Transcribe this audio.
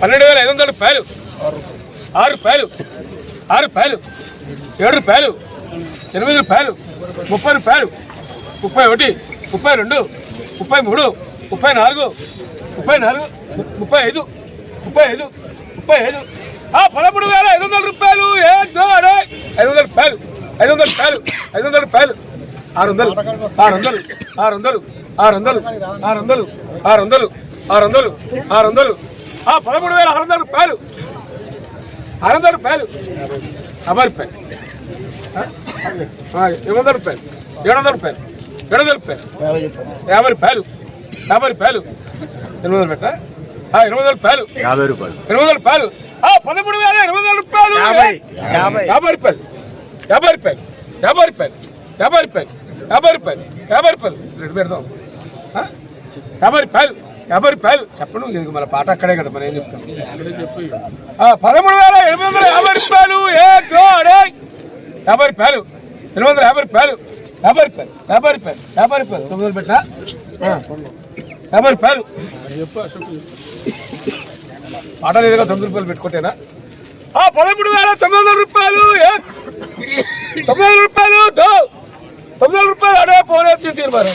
పన్నెండు వేల ఐదు వందల రూపాయలు ఆరు రూపాయలు ఆరు రూపాయలు ఏడు రూపాయలు ఎనిమిది రూపాయలు ముప్పై రూపాయలు ముప్పై ఒకటి ముప్పై రెండు ముప్పై మూడు ముప్పై నాలుగు ముప్పై నాలుగు ముప్పై ఐదు ముప్పై ఐదు ముప్పై ఐదు. ఆ పదమూడు వేల ఐదు వందల రూపాయలు. ఏ ఐదు వందల రూపాయలు ఐదు వందల రూపాయలు ఐదు వందల రూపాయలు ఆరు వందలు. ఆరు వందలు. ఆరు వందలు. ఆరు వందలు. ఆరు వందలు. ఆరు వందలు. ఆరు వందలు. ఆరు వందలు. ఆ పదమూడు వేల ఆరు వందల రూపాయలు ఆరు వందల రూపాయలు యాభై రూపాయలు ఏడు వందల రూపాయలు. ఏడు వందల రూపాయలు. ఏడు వందల రూపాయలు. యాభై రూపాయలు యాభై రూపాయలు ఎనిమిది వందలు పెట్టా? ఎనిమిది వందల రూపాయలు యాభై రూపాయలు. ఎనిమిది వందల రూపాయలు ఆ, పదమూడు వేల ఎనిమిది వందల రూపాయలు. యాభై. రూపాయలు. యాభై రూపాయలు. యాభై రూపాయలు. యాభై రూపాయలు. యాభై రూపాయలు. యాభై రూపాయలు. రెండు పెడదాం? యాభై రూపాయలు. యాభై రూపాయలు. చెప్పను ఇది మన పాట అక్కడే కదా మనం ఏం చెప్తాం పదమూడు వేల ఎనిమిది వందల యాభై రూపాయలు. ఏ జోడే. యాభై రూపాయలు. ఎనిమిది వందల యాభై రూపాయలు. యాభై రూపాయలు. యాభై రూపాయలు. యాభై రూపాయలు. తొమ్మిది పెట్టా. యాభై రూపాయలు. పాట లేదుగా తొమ్మిది రూపాయలు పెట్టుకుంటేనా? ఆ పదమూడు వేల తొమ్మిది వందల రూపాయలు. తొమ్మిది వందల రూపాయలు తొమ్మిది వందల రూపాయలు అడే పోనీ తీరు మరి.